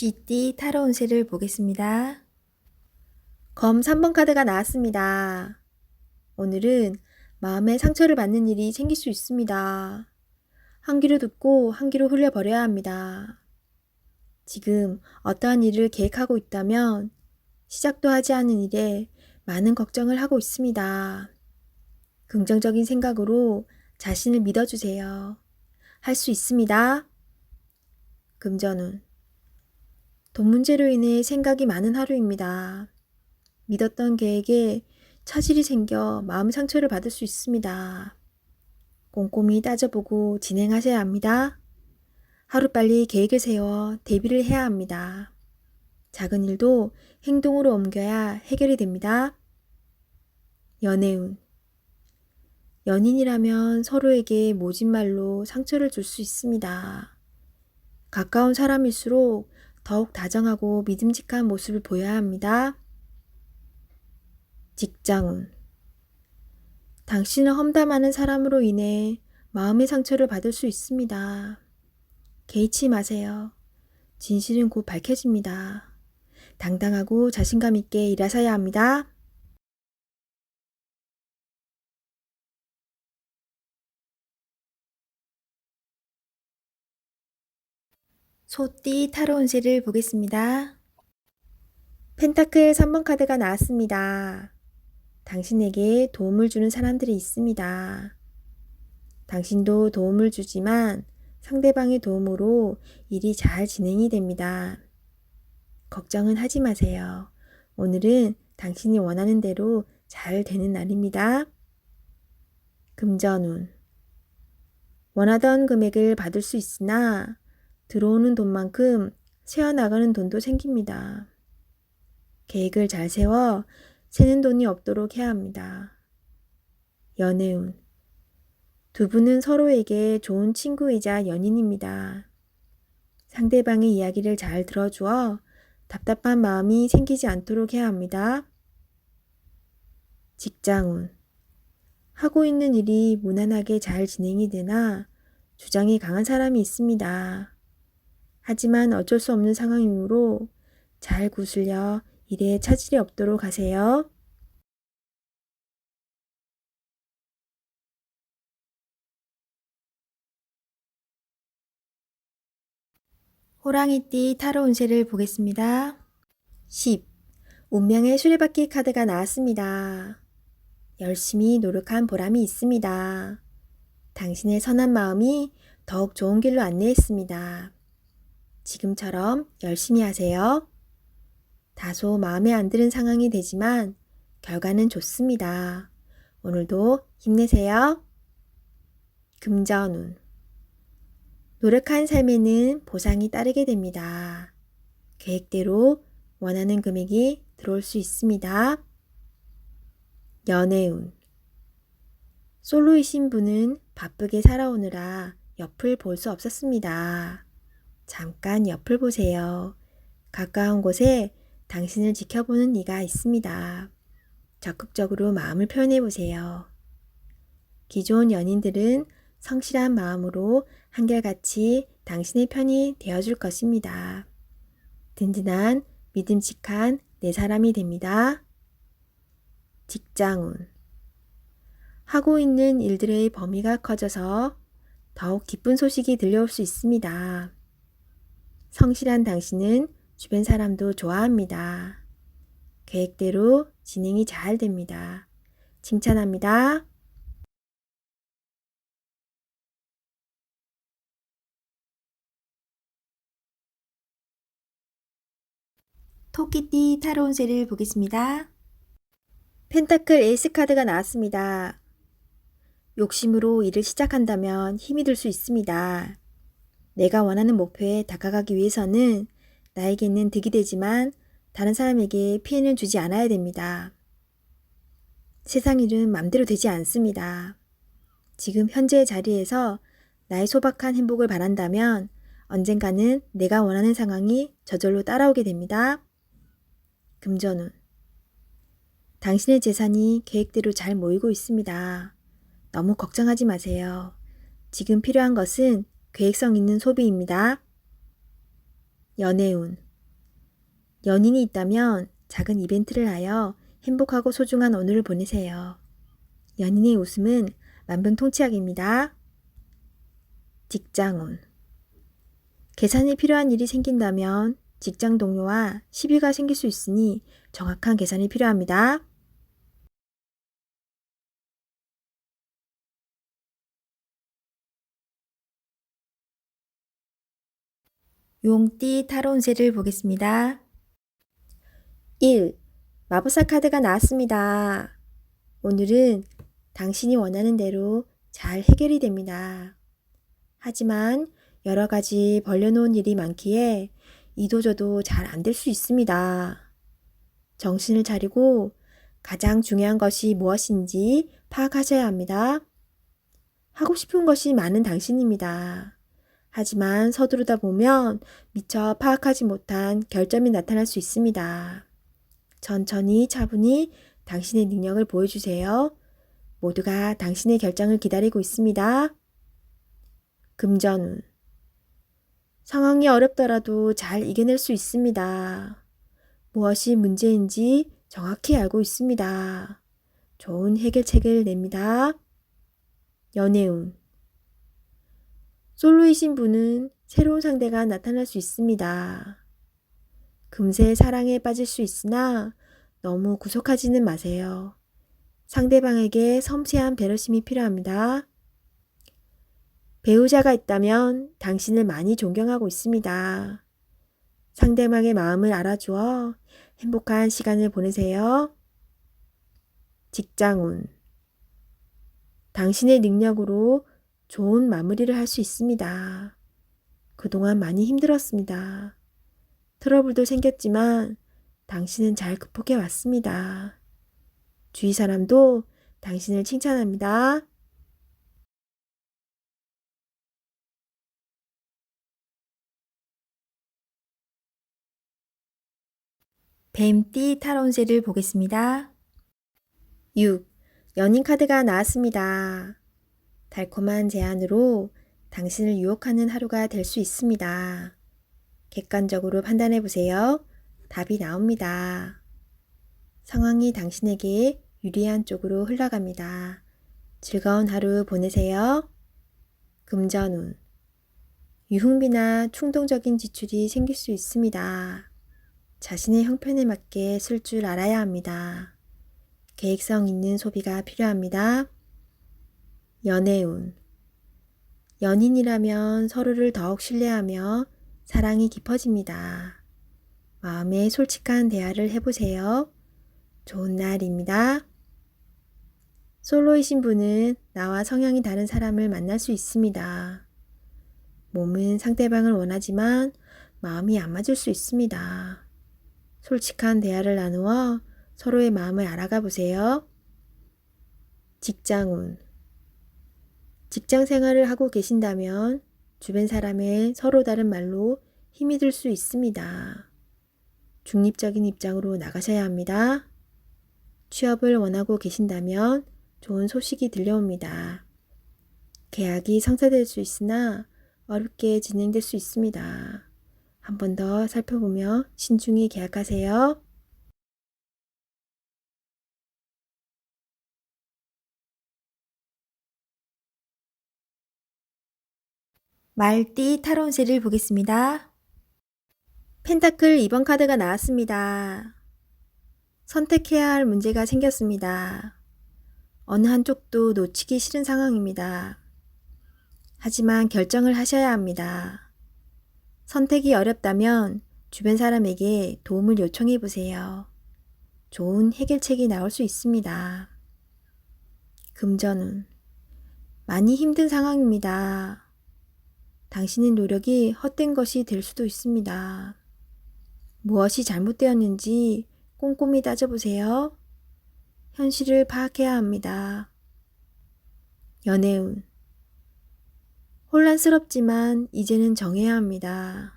쥐띠 타로 운세를 보겠습니다. 검 3번 카드가 나왔습니다. 오늘은 마음에 상처를 받는 일이 생길 수 있습니다. 한 귀로 듣고 한 귀로 흘려버려야 합니다. 지금 어떠한 일을 계획하고 있다면 시작도 하지 않은 일에 많은 걱정을 하고 있습니다. 긍정적인 생각으로 자신을 믿어주세요. 할 수 있습니다. 금전운. 돈 문제로 인해 생각이 많은 하루입니다. 믿었던 계획에 차질이 생겨 마음 상처를 받을 수 있습니다. 꼼꼼히 따져보고 진행하셔야 합니다. 하루빨리 계획을 세워 대비를 해야 합니다. 작은 일도 행동으로 옮겨야 해결이 됩니다. 연애운. 연인이라면 서로에게 모진 말로 상처를 줄 수 있습니다. 가까운 사람일수록 더욱 다정하고 믿음직한 모습을 보여야 합니다. 직장운. 당신을 험담하는 사람으로 인해 마음의 상처를 받을 수 있습니다. 개의치 마세요. 진실은 곧 밝혀집니다. 당당하고 자신감 있게 일하셔야 합니다. 소띠 타로 운세를 보겠습니다. 펜타클 3번 카드가 나왔습니다. 당신에게 도움을 주는 사람들이 있습니다. 당신도 도움을 주지만 상대방의 도움으로 일이 잘 진행이 됩니다. 걱정은 하지 마세요. 오늘은 당신이 원하는 대로 잘 되는 날입니다. 금전운. 원하던 금액을 받을 수 있으나 들어오는 돈만큼 새어나가는 돈도 생깁니다. 계획을 잘 세워 새는 돈이 없도록 해야 합니다. 연애운. 두 분은 서로에게 좋은 친구이자 연인입니다. 상대방의 이야기를 잘 들어주어 답답한 마음이 생기지 않도록 해야 합니다. 직장운. 하고 있는 일이 무난하게 잘 진행이 되나 주장이 강한 사람이 있습니다. 하지만 어쩔 수 없는 상황이므로 잘 구슬려 일에 차질이 없도록 하세요. 호랑이띠 타로 운세를 보겠습니다. 10. 운명의 수레바퀴 카드가 나왔습니다. 열심히 노력한 보람이 있습니다. 당신의 선한 마음이 더욱 좋은 길로 안내했습니다. 지금처럼 열심히 하세요. 다소 마음에 안 드는 상황이 되지만 결과는 좋습니다. 오늘도 힘내세요. 금전운. 노력한 삶에는 보상이 따르게 됩니다. 계획대로 원하는 금액이 들어올 수 있습니다. 연애운. 솔로이신 분은 바쁘게 살아오느라 옆을 볼 수 없었습니다. 잠깐 옆을 보세요. 가까운 곳에 당신을 지켜보는 이가 있습니다. 적극적으로 마음을 표현해 보세요. 기존 연인들은 성실한 마음으로 한결같이 당신의 편이 되어줄 것입니다. 든든한 믿음직한 내 사람이 됩니다. 직장운. 하고 있는 일들의 범위가 커져서 더욱 기쁜 소식이 들려올 수 있습니다. 성실한 당신은 주변 사람도 좋아합니다. 계획대로 진행이 잘 됩니다. 칭찬합니다. 토끼띠 타로 운세를 보겠습니다. 펜타클 에이스 카드가 나왔습니다. 욕심으로 일을 시작한다면 힘이 들 수 있습니다. 내가 원하는 목표에 다가가기 위해서는 나에게는 득이 되지만 다른 사람에게 피해는 주지 않아야 됩니다. 세상 일은 맘대로 되지 않습니다. 지금 현재의 자리에서 나의 소박한 행복을 바란다면 언젠가는 내가 원하는 상황이 저절로 따라오게 됩니다. 금전운. 당신의 재산이 계획대로 잘 모이고 있습니다. 너무 걱정하지 마세요. 지금 필요한 것은 계획성 있는 소비입니다. 연애운. 연인이 있다면 작은 이벤트를 하여 행복하고 소중한 오늘을 보내세요. 연인의 웃음은 만병통치약입니다. 직장운. 계산이 필요한 일이 생긴다면 직장 동료와 시비가 생길 수 있으니 정확한 계산이 필요합니다. 용띠 타로 운세를 보겠습니다. 1. 마법사 카드가 나왔습니다. 오늘은 당신이 원하는 대로 잘 해결이 됩니다. 하지만 여러 가지 벌려놓은 일이 많기에 이도저도 잘 안 될 수 있습니다. 정신을 차리고 가장 중요한 것이 무엇인지 파악하셔야 합니다. 하고 싶은 것이 많은 당신입니다. 하지만 서두르다 보면 미처 파악하지 못한 결점이 나타날 수 있습니다. 천천히 차분히 당신의 능력을 보여주세요. 모두가 당신의 결정을 기다리고 있습니다. 금전운. 상황이 어렵더라도 잘 이겨낼 수 있습니다. 무엇이 문제인지 정확히 알고 있습니다. 좋은 해결책을 냅니다. 연애운. 솔로이신 분은 새로운 상대가 나타날 수 있습니다. 금세 사랑에 빠질 수 있으나 너무 구속하지는 마세요. 상대방에게 섬세한 배려심이 필요합니다. 배우자가 있다면 당신을 많이 존경하고 있습니다. 상대방의 마음을 알아주어 행복한 시간을 보내세요. 직장운. 당신의 능력으로 좋은 마무리를 할 수 있습니다. 그동안 많이 힘들었습니다. 트러블도 생겼지만 당신은 잘 극복해 왔습니다. 주위 사람도 당신을 칭찬합니다. 뱀띠 타론세를 보겠습니다. 6. 연인 카드가 나왔습니다. 달콤한 제안으로 당신을 유혹하는 하루가 될 수 있습니다. 객관적으로 판단해 보세요. 답이 나옵니다. 상황이 당신에게 유리한 쪽으로 흘러갑니다. 즐거운 하루 보내세요. 금전운. 유흥비나 충동적인 지출이 생길 수 있습니다. 자신의 형편에 맞게 쓸 줄 알아야 합니다. 계획성 있는 소비가 필요합니다. 연애운. 연인이라면 서로를 더욱 신뢰하며 사랑이 깊어집니다. 마음에 솔직한 대화를 해보세요. 좋은 날입니다. 솔로이신 분은 나와 성향이 다른 사람을 만날 수 있습니다. 몸은 상대방을 원하지만 마음이 안 맞을 수 있습니다. 솔직한 대화를 나누어 서로의 마음을 알아가 보세요. 직장운. 직장 생활을 하고 계신다면 주변 사람의 서로 다른 말로 힘이 들 수 있습니다. 중립적인 입장으로 나가셔야 합니다. 취업을 원하고 계신다면 좋은 소식이 들려옵니다. 계약이 성사될 수 있으나 어렵게 진행될 수 있습니다. 한 번 더 살펴보며 신중히 계약하세요. 말띠 타론세를 보겠습니다. 펜타클 2번 카드가 나왔습니다. 선택해야 할 문제가 생겼습니다. 어느 한쪽도 놓치기 싫은 상황입니다. 하지만 결정을 하셔야 합니다. 선택이 어렵다면 주변 사람에게 도움을 요청해 보세요. 좋은 해결책이 나올 수 있습니다. 금전운. 많이 힘든 상황입니다. 당신의 노력이 헛된 것이 될 수도 있습니다. 무엇이 잘못되었는지 꼼꼼히 따져보세요. 현실을 파악해야 합니다. 연애운. 혼란스럽지만 이제는 정해야 합니다.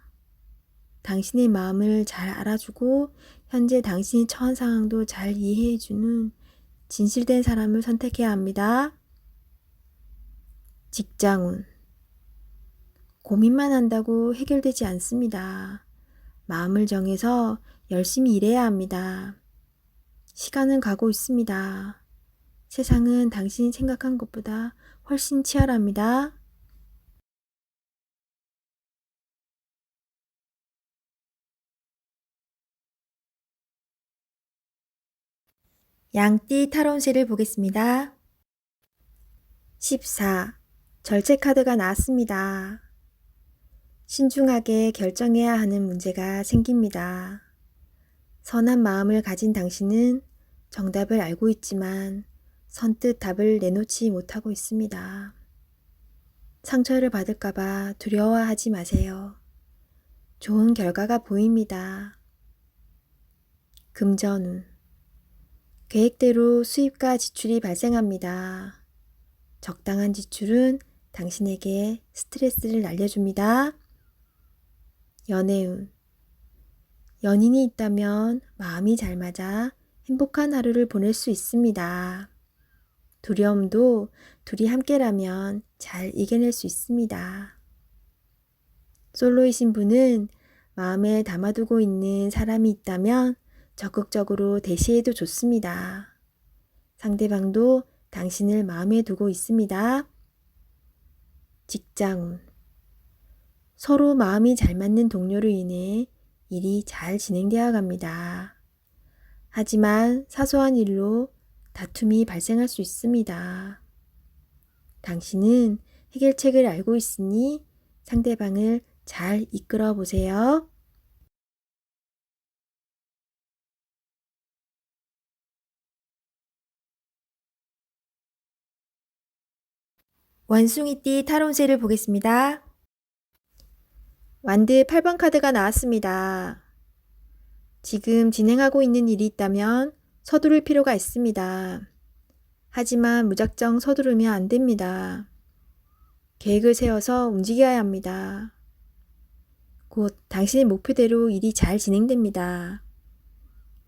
당신의 마음을 잘 알아주고 현재 당신이 처한 상황도 잘 이해해주는 진실된 사람을 선택해야 합니다. 직장운. 고민만 한다고 해결되지 않습니다. 마음을 정해서 열심히 일해야 합니다. 시간은 가고 있습니다. 세상은 당신이 생각한 것보다 훨씬 치열합니다. 양띠 타론세를 보겠습니다. 14. 절체 카드가 나왔습니다. 신중하게 결정해야 하는 문제가 생깁니다. 선한 마음을 가진 당신은 정답을 알고 있지만 선뜻 답을 내놓지 못하고 있습니다. 상처를 받을까봐 두려워하지 마세요. 좋은 결과가 보입니다. 금전운. 계획대로 수입과 지출이 발생합니다. 적당한 지출은 당신에게 스트레스를 날려줍니다. 연애운. 연인이 있다면 마음이 잘 맞아 행복한 하루를 보낼 수 있습니다. 두려움도 둘이 함께라면 잘 이겨낼 수 있습니다. 솔로이신 분은 마음에 담아두고 있는 사람이 있다면 적극적으로 대시해도 좋습니다. 상대방도 당신을 마음에 두고 있습니다. 직장운. 서로 마음이 잘 맞는 동료로 인해 일이 잘 진행되어 갑니다. 하지만 사소한 일로 다툼이 발생할 수 있습니다. 당신은 해결책을 알고 있으니 상대방을 잘 이끌어 보세요. 원숭이띠 타론세를 보겠습니다. 완드 8번 카드가 나왔습니다. 지금 진행하고 있는 일이 있다면 서두를 필요가 있습니다. 하지만 무작정 서두르면 안 됩니다. 계획을 세워서 움직여야 합니다. 곧 당신의 목표대로 일이 잘 진행됩니다.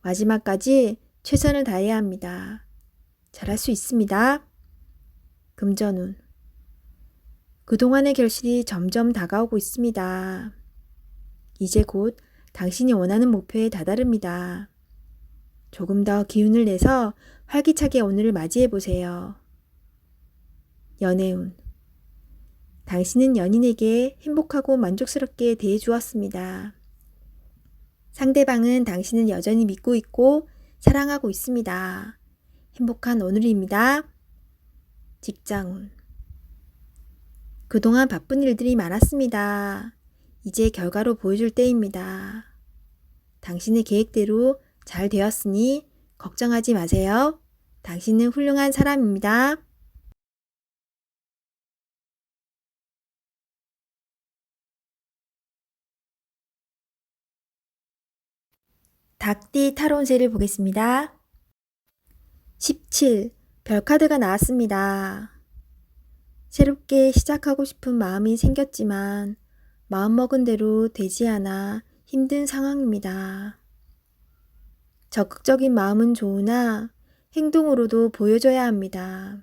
마지막까지 최선을 다해야 합니다. 잘할 수 있습니다. 금전운. 그동안의 결실이 점점 다가오고 있습니다. 이제 곧 당신이 원하는 목표에 다다릅니다. 조금 더 기운을 내서 활기차게 오늘을 맞이해 보세요. 연애운. 당신은 연인에게 행복하고 만족스럽게 대해 주었습니다. 상대방은 당신을 여전히 믿고 있고 사랑하고 있습니다. 행복한 오늘입니다. 직장운. 그동안 바쁜 일들이 많았습니다. 이제 결과로 보여줄 때입니다. 당신의 계획대로 잘 되었으니 걱정하지 마세요. 당신은 훌륭한 사람입니다. 닭띠 타론세를 보겠습니다. 17. 별카드가 나왔습니다. 새롭게 시작하고 싶은 마음이 생겼지만 마음먹은 대로 되지 않아 힘든 상황입니다. 적극적인 마음은 좋으나 행동으로도 보여줘야 합니다.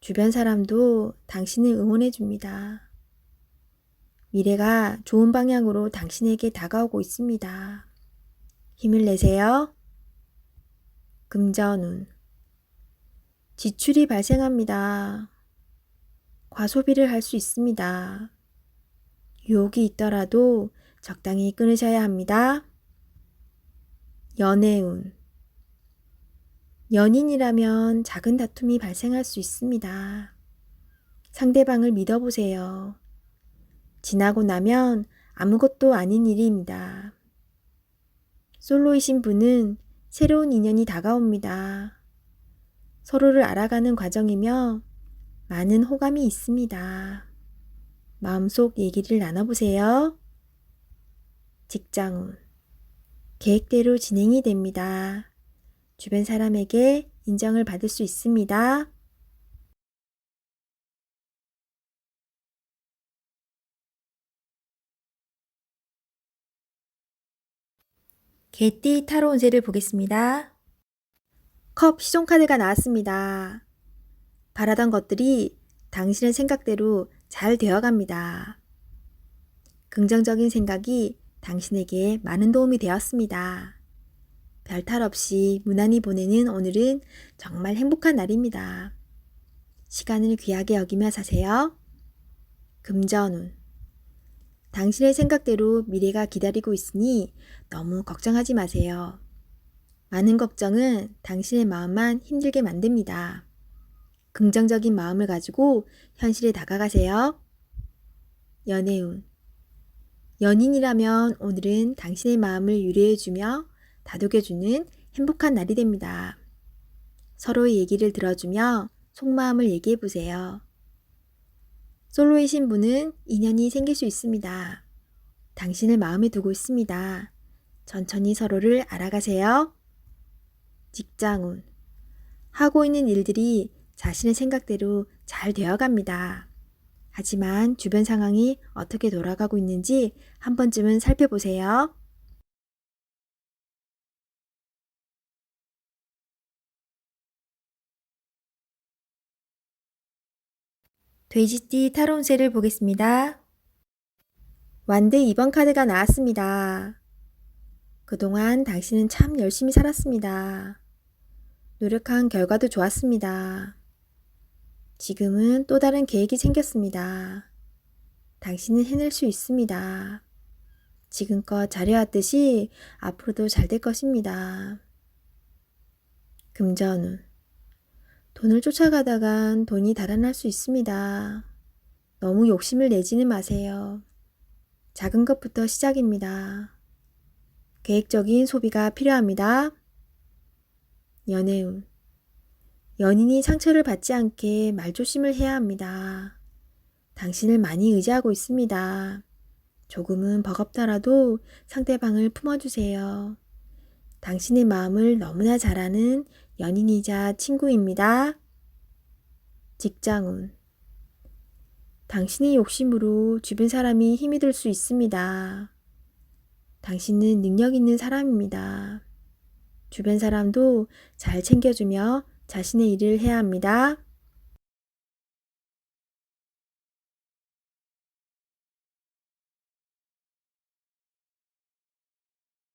주변 사람도 당신을 응원해 줍니다. 미래가 좋은 방향으로 당신에게 다가오고 있습니다. 힘을 내세요. 금전운. 지출이 발생합니다. 과소비를 할 수 있습니다. 유혹이 있더라도 적당히 끊으셔야 합니다. 연애운. 연인이라면 작은 다툼이 발생할 수 있습니다. 상대방을 믿어보세요. 지나고 나면 아무것도 아닌 일입니다. 솔로이신 분은 새로운 인연이 다가옵니다. 서로를 알아가는 과정이며 많은 호감이 있습니다. 마음속 얘기를 나눠보세요. 직장운. 계획대로 진행이 됩니다. 주변 사람에게 인정을 받을 수 있습니다. 개띠 타로 운세를 보겠습니다. 컵 시종 카드가 나왔습니다. 바라던 것들이 당신의 생각대로 잘 되어갑니다. 긍정적인 생각이 당신에게 많은 도움이 되었습니다. 별 탈 없이 무난히 보내는 오늘은 정말 행복한 날입니다. 시간을 귀하게 여기며 사세요. 금전운. 당신의 생각대로 미래가 기다리고 있으니 너무 걱정하지 마세요. 많은 걱정은 당신의 마음만 힘들게 만듭니다. 긍정적인 마음을 가지고 현실에 다가가세요. 연애운. 연인이라면 오늘은 당신의 마음을 유리해주며 다독여주는 행복한 날이 됩니다. 서로의 얘기를 들어주며 속마음을 얘기해보세요. 솔로이신 분은 인연이 생길 수 있습니다. 당신을 마음에 두고 있습니다. 천천히 서로를 알아가세요. 직장운. 하고 있는 일들이 자신의 생각대로 잘 되어갑니다. 하지만 주변 상황이 어떻게 돌아가고 있는지 한 번쯤은 살펴보세요. 돼지띠 타론세를 보겠습니다. 완드 2번 카드가 나왔습니다. 그동안 당신은 참 열심히 살았습니다. 노력한 결과도 좋았습니다. 지금은 또 다른 계획이 생겼습니다. 당신은 해낼 수 있습니다. 지금껏 잘해왔듯이 앞으로도 잘 될 것입니다. 금전운. 돈을 쫓아가다간 돈이 달아날 수 있습니다. 너무 욕심을 내지는 마세요. 작은 것부터 시작입니다. 계획적인 소비가 필요합니다. 연애운. 연인이 상처를 받지 않게 말조심을 해야 합니다. 당신을 많이 의지하고 있습니다. 조금은 버겁더라도 상대방을 품어주세요. 당신의 마음을 너무나 잘 아는 연인이자 친구입니다. 직장운. 당신의 욕심으로 주변 사람이 힘이 들 수 있습니다. 당신은 능력 있는 사람입니다. 주변 사람도 잘 챙겨주며 자신의 일을 해야 합니다.